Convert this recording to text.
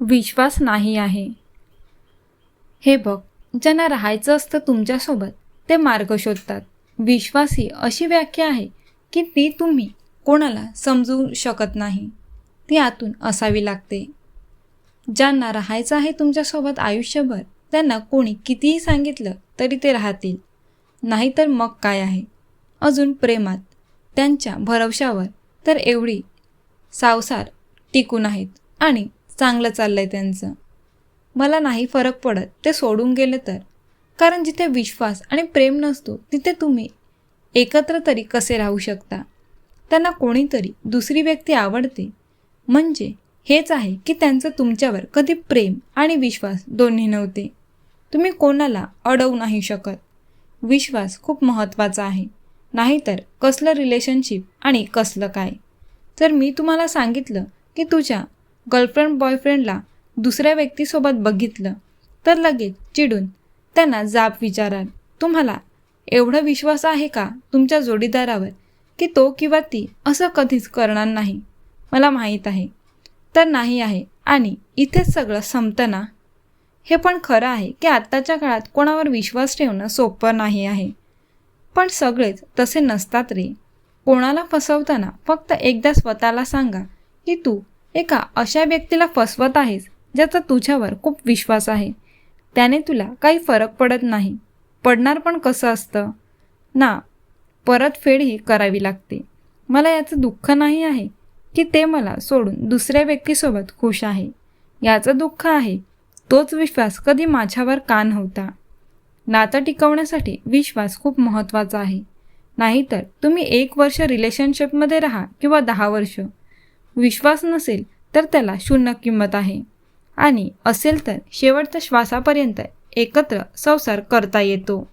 विश्वास नाही आहे. हे बघ ज्यांना राहायचं असतं तुमच्यासोबत ते मार्ग शोधतात. विश्वास ही अशी व्याख्या आहे की ती तुम्ही कोणाला समजू शकत नाही. ती आतून असावी लागते. ज्यांना राहायचं आहे तुमच्यासोबत आयुष्यभर त्यांना कोणी कितीही सांगितलं तरी ते राहतील. नाहीतर मग काय आहे? अजून प्रेमात त्यांच्या भरवशावर तर एवढी सावसार टिकून आहेत आणि चांगलं चाललं आहे त्यांचं. मला नाही फरक पडत. ते सोडून गेले तर. कारण जिथे विश्वास आणि प्रेम नसतो तिथे तुम्ही. एकत्र तरी कसे राहू शकता? त्यांना कोणीतरी दुसरी व्यक्ती आवडते. म्हणजे हेच आहे की त्यांचं तुमच्यावर कधी प्रेम आणि विश्वास दोन्ही नव्हते. तुम्ही कोणाला अडवू नाही शकत. विश्वास खूप महत्त्वाचा आहे. नाहीतर कसलं रिलेशनशिप आणि कसलं काय? तर मी तुम्हाला सांगितलं की तुझ्या गर्लफ्रेंड बॉयफ्रेंडला दुसऱ्या व्यक्तीसोबत बघितलं तर लगेच चिडून त्यांना जाब विचाराल. तुम्हाला एवढा विश्वास आहे का तुमच्या जोडीदारावर की तो किंवा ती असं कधीच करणार नाही? मला माहीत आहे. तर नाही आहे आणि इथेच सगळं संपतं ना? हे पण खरं आहे की आत्ताच्या काळात कोणावर विश्वास ठेवणं सोपं नाही आहे. पण सगळेच तसे नसतात रे. कोणाला फसवताना फक्त एकदा स्वतःला सांगा की तू एका अशा व्यक्तीला फसवत आहेस ज्याचा तुझ्यावर खूप विश्वास आहे. त्याने तुला काही फरक पडत नाही. पडणार पण कसं असतं? ना परतफेडही करावी लागते. मला याचं दुःख नाही आहे की ते मला सोडून दुसऱ्या व्यक्तीसोबत खुश आहे. याचं दुःख आहे तोच विश्वास कधी माझ्यावर का नव्हता नातं टिकवण्यासाठी विश्वास खूप महत्त्वाचा आहे. नाहीतर तुम्ही एक वर्ष रिलेशनशिपमध्ये राहा किंवा दहा वर्ष. विश्वास नसेल तर त्याला शून्य किंमत आहे. आणि असेल तर शेवटच्या श्वासापर्यंत एकत्र संसार करता येतो.